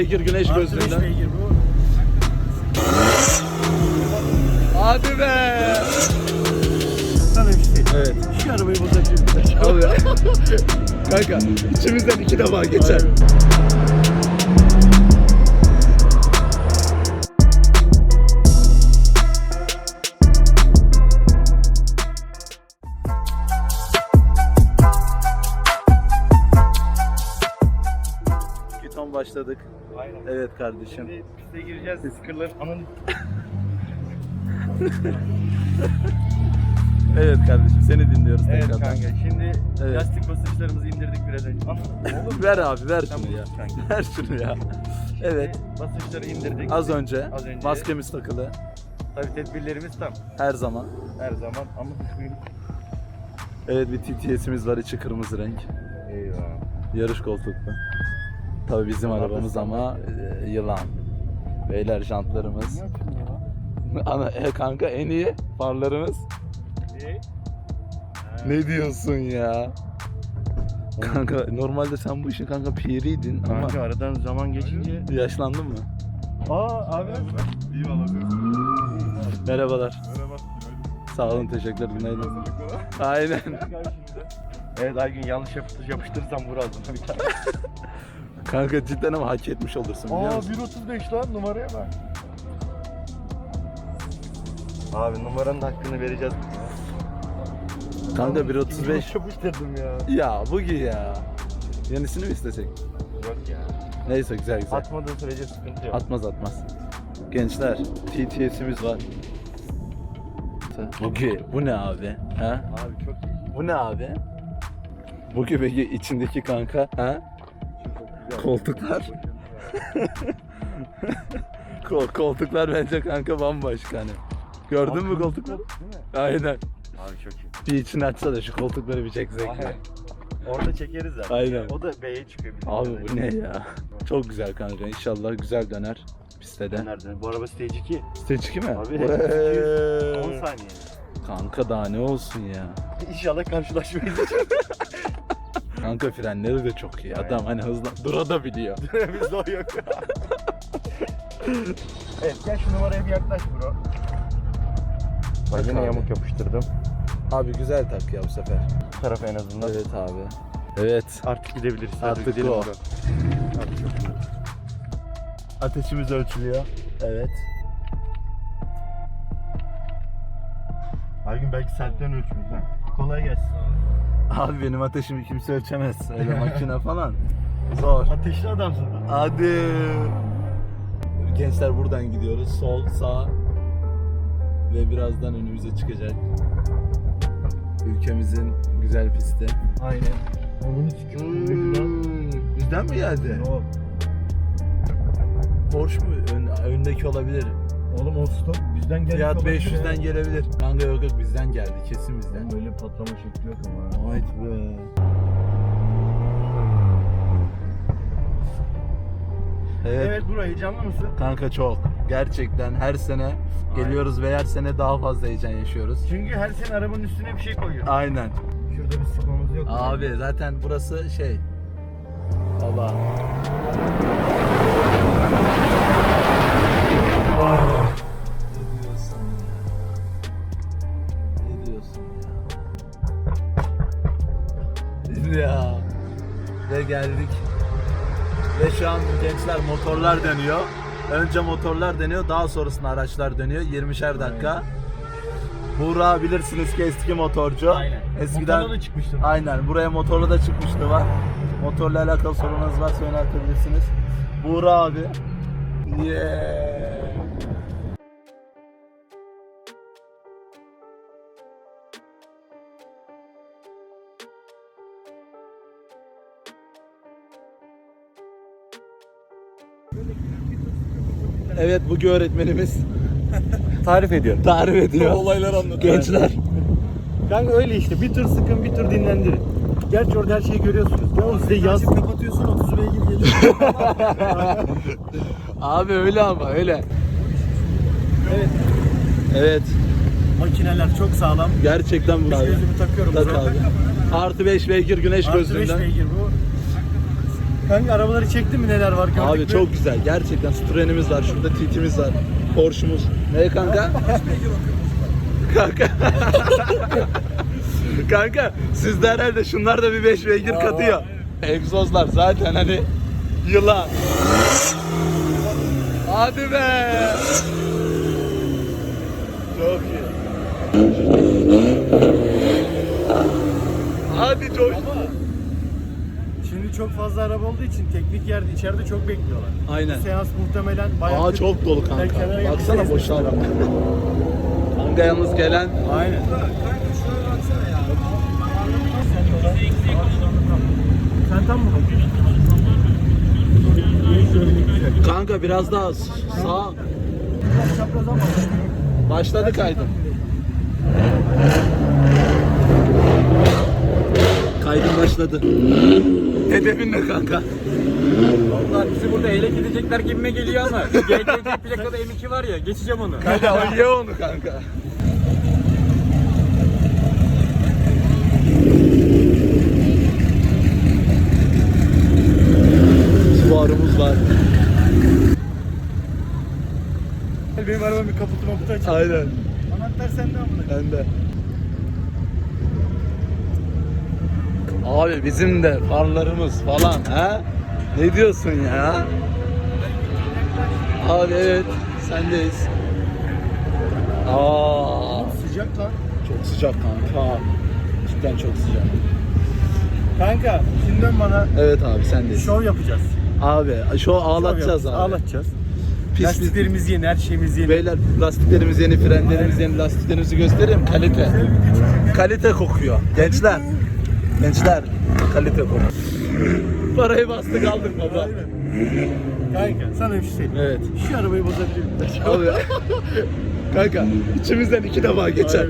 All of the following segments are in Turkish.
beygir güneş Artı beş gözlüğünden. beygir bu. Hadi be! Sana bir şey. Evet. Şu arabayı bozacağım. Abi. Kanka içimizden iki defa geçer. Piton başladık. Evet kardeşim. Şimdi piste gireceğiz. Sıkırların anın. Evet kardeşim seni dinliyoruz Evet tekrardan. kanka. Şimdi Evet. lastik basınçlarımızı indirdik biraz önce. Oğlum Ver abi ver Tamam, şunu ya. kanka. Ver şunu ya. Evet. basınçları indirdik. Az önce, Az önce. maskemiz takılı Tabii tedbirlerimiz tam. her zaman. Her zaman ama Evet bir TTS'imiz var içi kırmızı renk. Eyvah. Yarış koltuklu. Tabii bizim arabamız ama e, yılan. Beyler jantlarımız. Ana e, kanka en iyi farlarımız. Ne? Ne diyorsun ya? Kanka normalde sen bu işin kanka piriydin ama Kanka aradan zaman geçince. yaşlandın mı? Aa abi. İyi valla Merhabalar. Merhaba. Sağ olun teşekkürler günaydın. Aynen. Evet Aygün yanlış yapıştır, yapıştırırsam vur ağzına bir tane. Kanka cidden ama hak etmiş olursun biliyor Aa musun? 1.35 lan numaraya bak. Abi numaranın hakkını vereceğiz. Kanka 1.35. Yapıştırdım ya. Ya bugi ya. Yenisini mi istesek? Yok ya. Neyse güzel güzel. Atmadığı sürece sıkıntı yok. Atmaz atmaz. Gençler TTS'imiz var. Bugi bu ne abi? Ha? Abi çok iyi. Bu ne abi? Bugi peki içindeki kanka ha? Koltuklar. Kol, koltuklar bence kanka bambaşka hani. Gördün mü koltukları? Değil mi? Aynen. Abi çok iyi. Bir içini açsa da şu koltukları bir çeksek. Aynen. Orada çekeriz zaten. Aynen. O da B'ye çıkıyor. Abi bu ne ya? Çok güzel kanka. İnşallah güzel döner piste de. Nereden? Bu araba stage 2. Stage 2 mi? Abi, Vay. 10 saniye. Kanka daha ne olsun ya. İnşallah karşılaşmayız. Kanka frenleri de çok iyi. Adam hani hızlı dura da biliyor. Bizde o yok. evet gel şu numaraya bir yaklaş bro. Bak yine abi. yamuk yapıştırdım. Abi güzel tak ya bu sefer. Bu tarafa en azından. Evet abi. Evet. Artık gidebiliriz. Artık gidelim o. bro. Ateşimiz ölçülüyor. Evet. Aygün belki saatten ölçmüş ha. Kolay gelsin. Abi benim ateşimi kimse ölçemez. Öyle makine falan. Zor. Ateşli adamsın. Hadi. Gençler buradan gidiyoruz. Sol, sağ ve birazdan önümüze çıkacak. Ülkemizin güzel pisti. Aynen. Onu sikiyorum. Bizden mi geldi? O. Porsche mu? Ön, öndeki olabilir. Oğlum o stop bizden geldi. Fiyat 500'den gelebilir. Kanka yok yok bizden geldi. Kesin bizden. Böyle patlama şekli yok ama. Haydi be. Evet. Evet bro heyecanlı mısın? Kanka çok. Gerçekten her sene geliyoruz ve her sene daha fazla heyecan yaşıyoruz. Çünkü her sene arabanın üstüne bir şey koyuyor. Aynen. Şurada bir sıkmamız yok. Abi zaten burası şey. Baba. Gençler motorlar dönüyor. Önce motorlar dönüyor, daha sonrasında araçlar dönüyor. 20'şer dakika. Buğra bilirsiniz ki eski motorcu. Aynen. Eskiden Motorla da çıkmıştım. Aynen buraya motorla da çıkmıştı var. Motorla alakalı sorunuz varsa yöneltebilirsiniz. Buğra abi. Yeah. Evet bugün öğretmenimiz Tarif ediyor. tarif ediyor. Olayları anlatıyor. Gençler. Kanka öyle işte. Bir tur sıkın, bir tur dinlendirin. Gerçi orada her şeyi görüyorsunuz. Ya size yaz. kapatıyorsun 30 beygir geliyor. Abi öyle ama öyle. evet. Evet. Makineler çok sağlam. Gerçekten bu Güneş abi. gözümü takıyorum. Tak abi. Artı 5 beygir güneş Artı beş gözlüğünden. beygir bu. Kanka arabaları çektin mi neler var gördük Abi mü? çok güzel. Gerçekten Citroen'imiz var. Şurada TT'miz var. Porsche'umuz. Ne kanka? kanka. kanka sizde herhalde şunlar da bir 5 beygir katıyor. Egzozlar zaten hani yılan. Hadi be. Çok iyi. Hadi coş. Çok fazla araba olduğu için teknik yerde içeride çok bekliyorlar. Aynen. Bu seans muhtemelen bayağı... Aa çok dolu kanka. Baksana boş araba. Kanka yalnız gelen Aynen. Sen tam mı kanka biraz daha sağ başladı kaydım. Kaydım başladı. Hedefin ne kanka? Vallahi bizi burada ele gidecekler gibime geliyor ama GTC plakada M2 var ya geçeceğim onu. Kanka o ye onu kanka. Subaru'muz var. Benim arabam bir kaputu maputu açık. Aynen. Anahtar sende amına. Ben Abi bizim de farlarımız falan ha? Ne diyorsun ya? Abi evet sendeyiz. Aa, Sıcak lan. çok sıcak kanka. Cidden çok sıcak. Kanka şimdi dön bana. Evet abi sendeyiz. Şov yapacağız. Abi şu ağlatacağız Şov abi. Ağlatacağız. Pis pis. Lastiklerimiz yeni, her şeyimiz yeni. Beyler lastiklerimiz yeni, frenlerimiz yeni, lastiklerimizi göstereyim. Kalite. Kalite kokuyor. Gençler. Gençler. Kalite kokuyor. Parayı bastık aldık baba. Kanka sana bir şey söyleyeyim. Evet. Şu arabayı bozabilir miyim? Abi. Kanka içimizden iki defa geçer.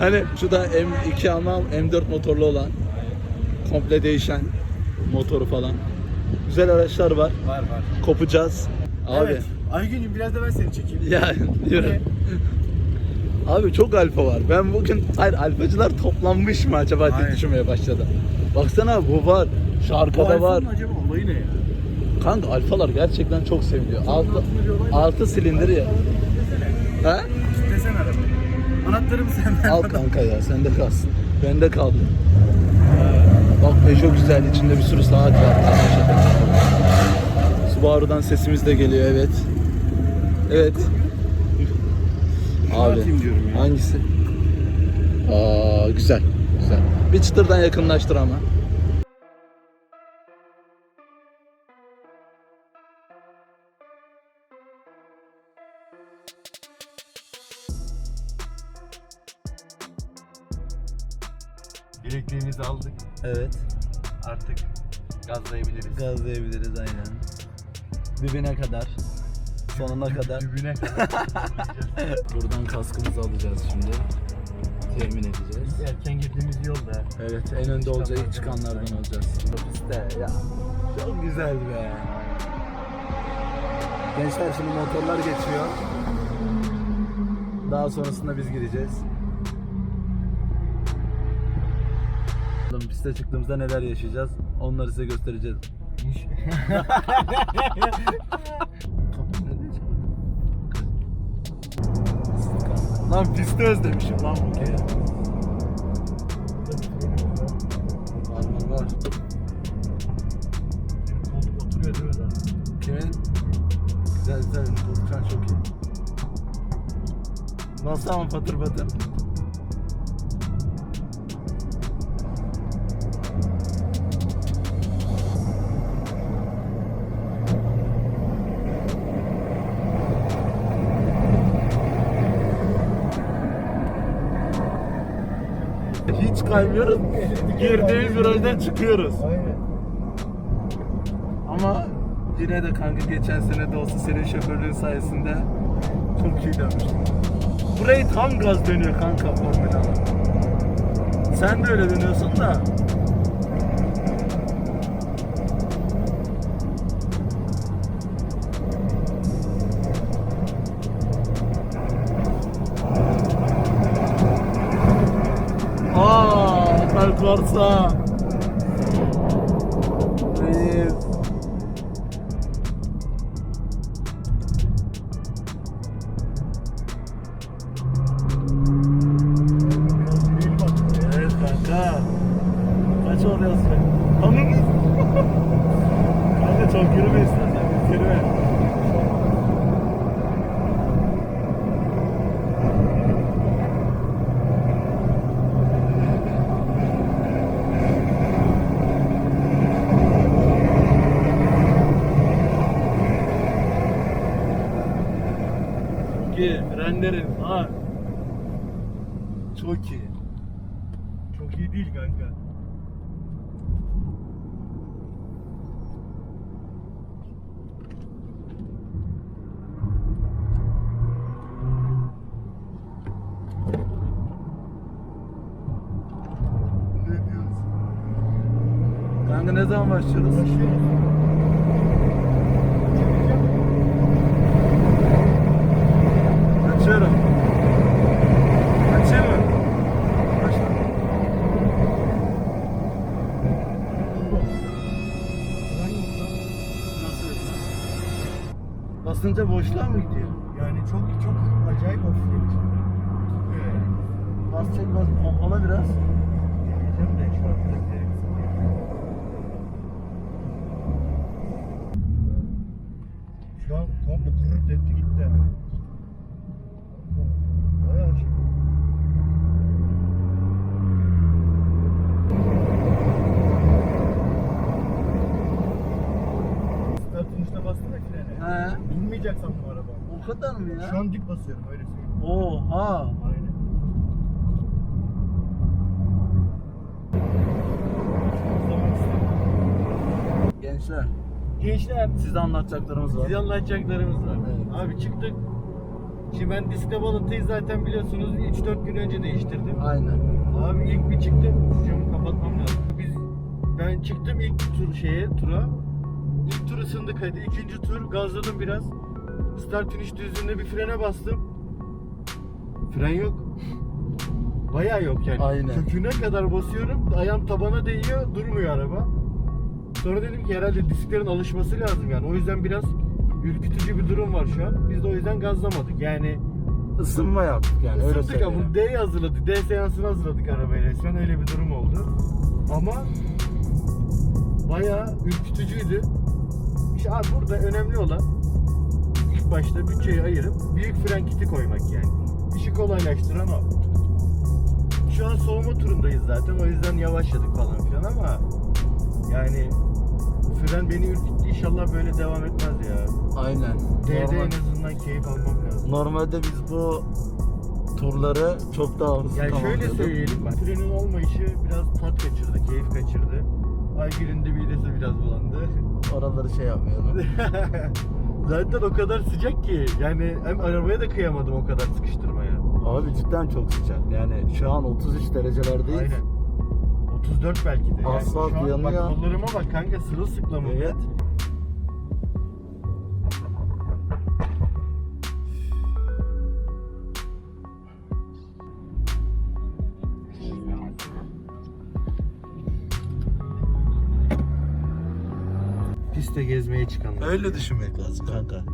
Aynen. Hani şu da M2 ama M4 motorlu olan komple değişen motoru falan. Güzel araçlar var. Var var. Kopacağız. Abi. Evet. Aygün'üm biraz da ben seni çekeyim. Ya yürü. Abi çok alfa var. Ben bugün hayır alfacılar toplanmış mı acaba diye Aynen. düşünmeye başladım. Baksana bu var. Şu Bu var. acaba olayı ne ya? Kanka alfalar gerçekten çok seviliyor. Altı, altı silindir ya. Ha? Kitlesene arabayı. Anahtarımı senden. Al kanka ya sende kalsın. Bende kaldı. Bak Peugeot güzel içinde bir sürü saat var. Subaru'dan sesimiz de geliyor evet. Evet. Abi atayım diyorum ya. hangisi? Aa güzel. Güzel. Bir çıtırdan yakınlaştır ama. Bilekliğimizi aldık. Evet. Artık gazlayabiliriz. Gazlayabiliriz aynen. Dibine kadar. Sonuna kadar. Kadar. Buradan kaskımızı alacağız şimdi. Temin edeceğiz. Erken girdiğimiz yolda. Evet en önde olacak ilk çıkanlardan olacağız. Piste ya. Çok güzel be. Gençler şimdi motorlar geçiyor. Daha sonrasında biz gideceğiz. Bakalım Piste çıktığımızda neler yaşayacağız onları size göstereceğiz. Lan pisti özlemişim lan bu kere. Var var var. Koltuk oturuyor değil mi lan? Kimin? Güzel güzel. Furkan çok iyi. Nasıl ama patır patır. Kaymıyoruz. Girdiğimiz virajdan çıkıyoruz. Aynen. Ama Yine de kanka geçen sene de olsa senin şoförlüğün sayesinde çok iyi dönmüştüm. Burayı tam gaz dönüyor kanka Formula 1. Sen de öyle dönüyorsun da. Frenlerin. Ha. Çok iyi. Çok iyi değil kanka. Ne diyorsun? Kanka ne zaman başlıyoruz? Açıyorum. Basınca boşluğa mı gidiyor? Yani çok çok acayip hafif. Evet. Bas çek bas pompala biraz. Deneyeceğim de şu an bir dakika. Şu an komple kırırt etti gitti. Bayağı şey. Start tuşuna bastım ya frene. He. Durmayacak sandım O kadar mı ya? Şu an dip basıyorum öyle söyleyeyim. Oha. Aynen. Gençler Gençler size anlatacaklarımız var. Size anlatacaklarımız var. Evet. Abi çıktık. Şimdi ben diskte balıtıyı zaten biliyorsunuz 3-4 gün önce değiştirdim. Aynen. Abi ilk bir çıktım. Şu camı kapatmam lazım. Biz ben çıktım ilk tur şeye tura. İlk tur ısındık hadi. ikinci tur gazladım biraz. Start finish düzlüğünde bir frene bastım. Fren yok. Bayağı yok yani. Aynen. Köküne kadar basıyorum. Ayağım tabana değiyor. Durmuyor araba. Sonra dedim ki herhalde disklerin alışması lazım yani. O yüzden biraz ürkütücü bir durum var şu an. Biz de o yüzden gazlamadık. Yani Isınma yaptık yani öyle Isındık ama söyleyeyim. D'yi hazırladık. D seansını hazırladık arabayı resmen. Öyle bir durum oldu. Ama bayağı ürkütücüydü. İşte abi burada önemli olan başta bütçeyi ayırıp büyük fren kiti koymak yani. İşi kolaylaştıran o. Şu an soğuma turundayız zaten. O yüzden yavaşladık falan filan ama yani fren beni ürküttü. İnşallah böyle devam etmez ya. Aynen. D'de en Normal- azından keyif almam lazım. Normalde biz bu turları çok daha hızlı Yani şöyle tamamlıyorduk. söyleyelim, bak, frenin olmayışı biraz tat kaçırdı, keyif kaçırdı. Aygül'ün de midesi biraz bulandı. Oraları şey yapmayalım. Zaten o kadar sıcak ki, yani hem arabaya da kıyamadım o kadar sıkıştırmaya. Abi cidden çok sıcak. Yani şu an 33 derecelerdeyiz. Aynen. 34 belki de. Yani Asfalt şu an yanıyor. Bak kollarıma bak kanka sırılsıklamım. Evet. Piste gezmeye çıkanlar. Öyle düşünmek lazım kanka.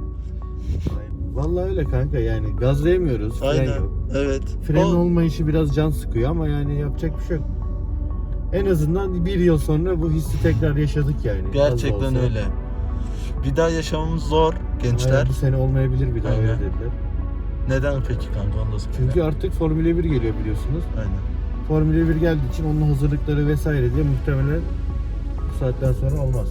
Vallahi öyle kanka yani gazlayamıyoruz, fren yok. Evet. Fren O- olmayışı biraz can sıkıyor ama yani yapacak bir şey yok. En azından bir yıl sonra bu hissi tekrar yaşadık yani. Az da Gerçekten olsa. öyle. Bir daha yaşamamız zor gençler. Aynen, bu sene olmayabilir bir daha Aynen. öyle dediler. Neden peki kanka onu da söyle. Çünkü artık Formula 1 geliyor biliyorsunuz. Aynen. Formula 1 geldiği için onun hazırlıkları vesaire diye muhtemelen bu saatten sonra olmaz.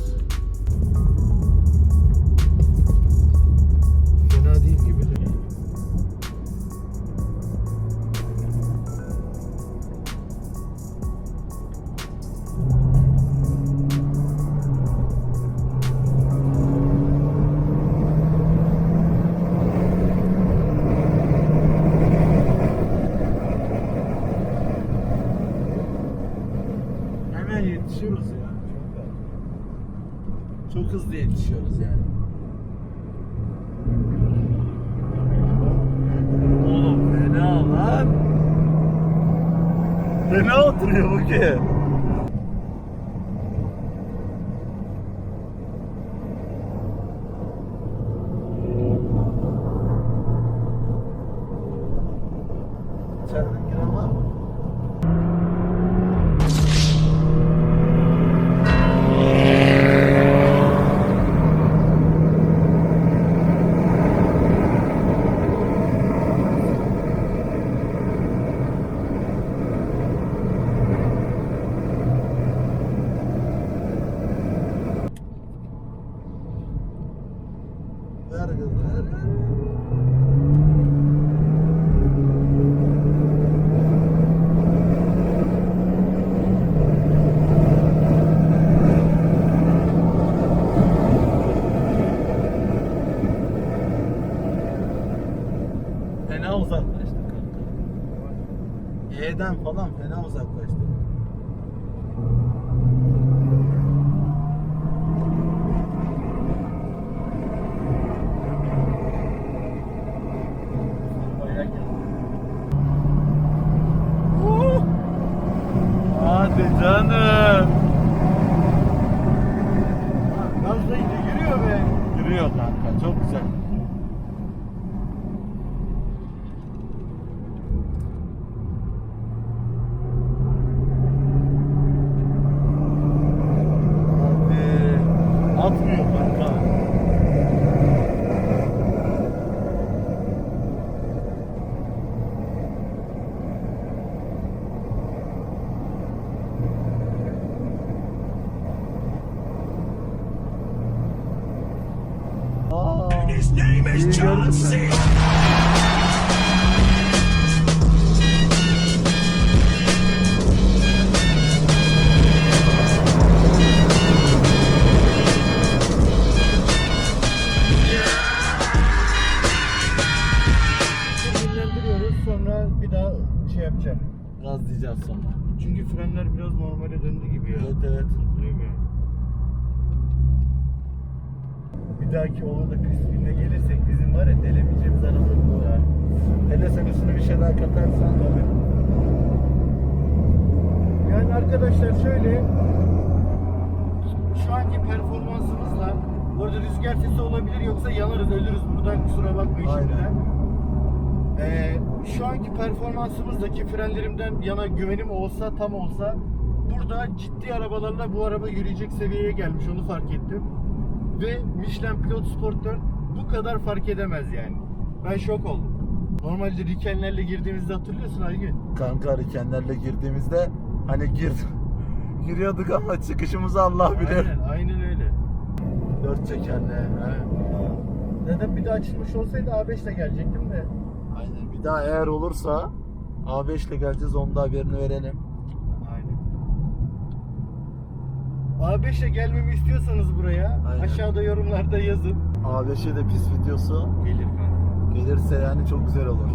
E'den falan fena uzaklaştık. Hadi canım. Gazlayınca yürüyor be. Yürüyor kanka çok güzel. See. Performansımızla orada rüzgar sesi olabilir yoksa yanarız ölürüz buradan kusura bakmayın Aynen. şimdiden. Ee, şu anki performansımızdaki frenlerimden yana güvenim olsa tam olsa burada ciddi arabalarla bu araba yürüyecek seviyeye gelmiş onu fark ettim. Ve Michelin Pilot Sport 4 bu kadar fark edemez yani. Ben şok oldum. Normalde Rikenlerle girdiğimizde hatırlıyorsun Aygün. Kanka Rikenlerle girdiğimizde hani gir giriyorduk ama çıkışımızı Allah bilir. Aynen, aynen öyle. Dört çekerle. he. Neden bir daha açılmış olsaydı A5 ile gelecektim de. Aynen. Bir daha eğer olursa A5 ile geleceğiz onu da haberini verelim. Aynen. A5 ile gelmemi istiyorsanız buraya Aynen. aşağıda yorumlarda yazın. A5'e de pis videosu Gelir kanka. gelirse yani çok güzel olur.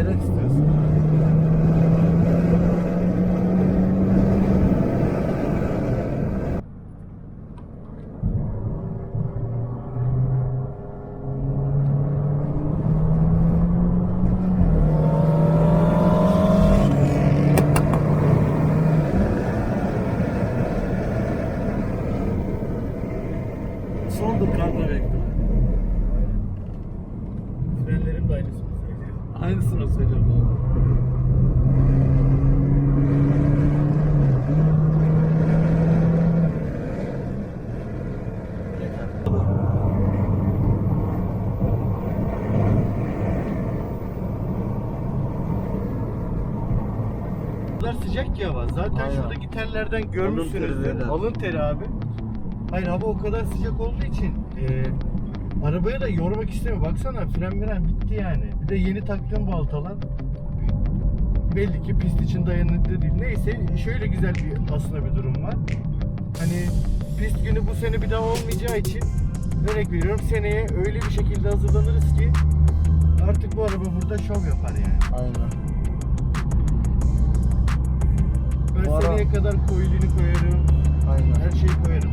Bayrak istiyorsun. Sondur kanka bekle. Frenlerim de aynısını söylüyor. Aynısını söylüyorum abi. O kadar sıcak ki hava. Zaten Aynen. şuradaki tellerden görmüşsünüzdür. Alın teri abi. Hayır hava o kadar sıcak olduğu için e, arabaya da yormak istemiyor. Baksana fren miren bitti yani. Bir de yeni taktığım baltalar belli ki pist için dayanıklı değil. Neyse şöyle güzel bir aslında bir durum var. Hani pist günü bu sene bir daha olmayacağı için örnek veriyorum seneye öyle bir şekilde hazırlanırız ki artık bu araba burada şov yapar yani. Aynen. Ben seneye kadar koyulunu koyarım. Aynen. Her şeyi koyarım.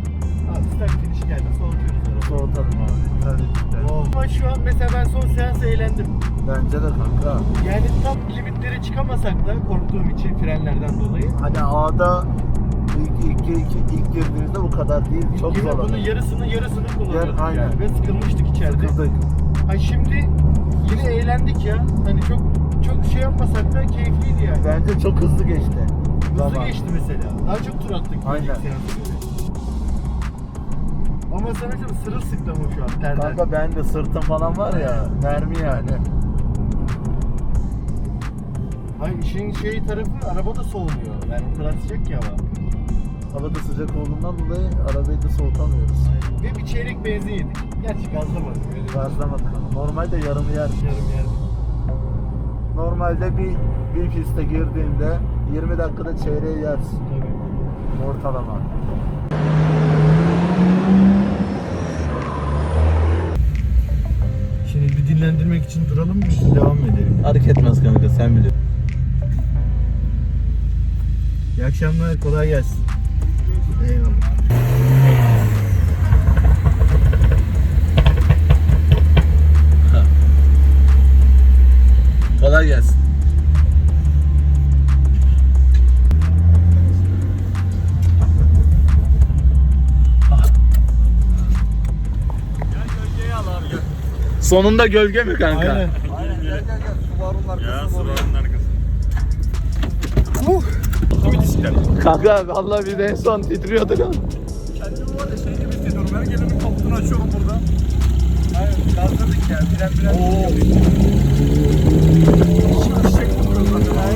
Abi start finish geldi soğutuyoruz arabayı. Soğutalım abi. Terlikler. Ama şu an mesela ben son seans eğlendim. Bence de kanka. Yani tam limitlere çıkamasak da korktuğum için frenlerden dolayı. Hani A'da ilk, ilk, ilk, ilk girdiğimizde bu kadar değil. Çok Yine zor. bunun yarısını yarısını kullanıyorduk aynen. yani ve sıkılmıştık içeride. Sıkıldık. Ha şimdi yine eğlendik ya. Hani çok çok şey yapmasak da keyifliydi yani. Bence çok hızlı geçti. Hızlı geçti mesela. Daha çok tur attık. Aynen. Ama sana çok sırılsıklam o şu an terden. Kanka ben de sırtım falan var ya mermi yani. Hayır işin şey tarafı araba da soğumuyor. Yani o kadar sıcak ki hava. Havada sıcak olduğundan dolayı arabayı da soğutamıyoruz. Ve bir çeyrek benzin yedik. Gerçi gazlamadık. Öyle Gazlamadık ama. Normalde yarımı yer. yarım yer. Normalde bir bir piste girdiğinde 20 dakikada çeyreği yersin. Tabii. Ortalama. Şimdi bir dinlendirmek için duralım mı? Devam edelim? Hareket etmez kanka sen biliyorsun. İyi akşamlar. Kolay gelsin. Eyvallah. Kolay gelsin. Sonunda gölge mi kanka? Aynen. Aynen gel gel gel. Subaru'nun arkası Ya. Subaru'nun arkası. Kanka vallahi biz en son titriyorduk ama. Kendimi var ya şey gibi hissediyorum. Her gelenin kaputunu açıyorum burada. Aynen. Gazladık ya. Fren fren. Çiçek tutuyor zaten.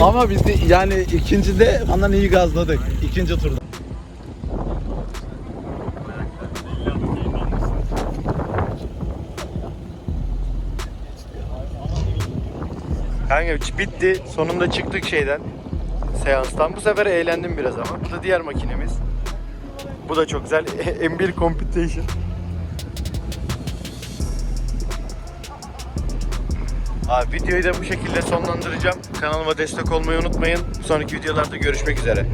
Ama biz de yani ikincide falan iyi gazladık. İkinci turda. Kanka bitti. Sonunda çıktık şeyden. Seanstan. Bu sefer eğlendim biraz ama. Bu da diğer makinemiz. Bu da çok güzel. M1 Computation. Abi videoyu da bu şekilde sonlandıracağım. Kanalıma destek olmayı unutmayın. Sonraki videolarda görüşmek üzere.